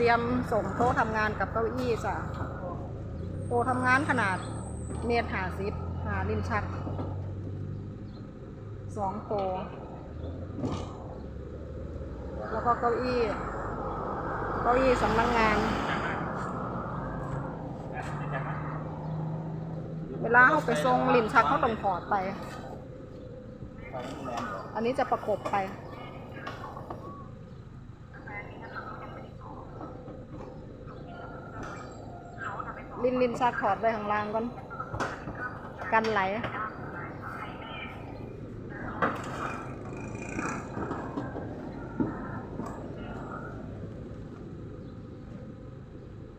เตรียมส่งโต๊ะทำงานกับเก้าอี้จ้ะโต๊ะทำงานขนาดเมตรหาสิบหาลิ้นชักสองโต๊ะแล้วก็เก้าอี้ เก้าอี้สำนักงาน เวลาเขาไปทรงลิ้นชักเขาต้องถอดไป อันนี้จะประกบไป ลินลินชักถอดไปข้างล่างก่อน กันไหล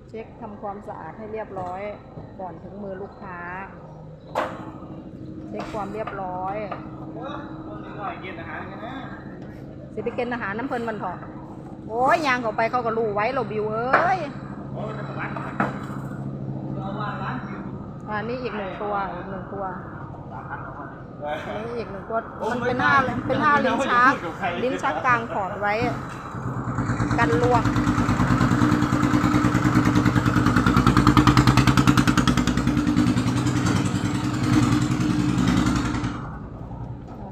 เช็คทำความสะอาดให้เรียบร้อย ก่อนถึงมือลูกค้า เช็คความเรียบร้อยสิไปกินอาหารน้ำเพลินมันถอโอ้ยยางเขาไปเขาก็รู้ไว้เราบิวเอ้ย อ่านี่อีกหนึ่งตัวอีกหนึ่งตัวอันนี่อีกหนึ่งตัวมันเป็นห้าเป็นห้าลิ้นชัก ลิ้นชักกลางขอดไว้ กันลวก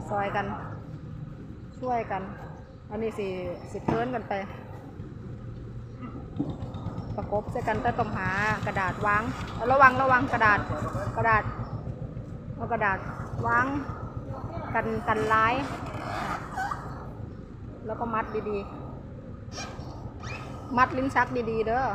ซอยกัน ช่วยกัน อันนี้สิสิเพิ่นกันไปประ กบใส่กันแต่ต้องหากระดาษวางระวังระวังกระดาษกระดาษเอากระดาษวางกันกันร้าย แล้วก็มัดดีๆ มัดลิ้นชักดีๆเด้อ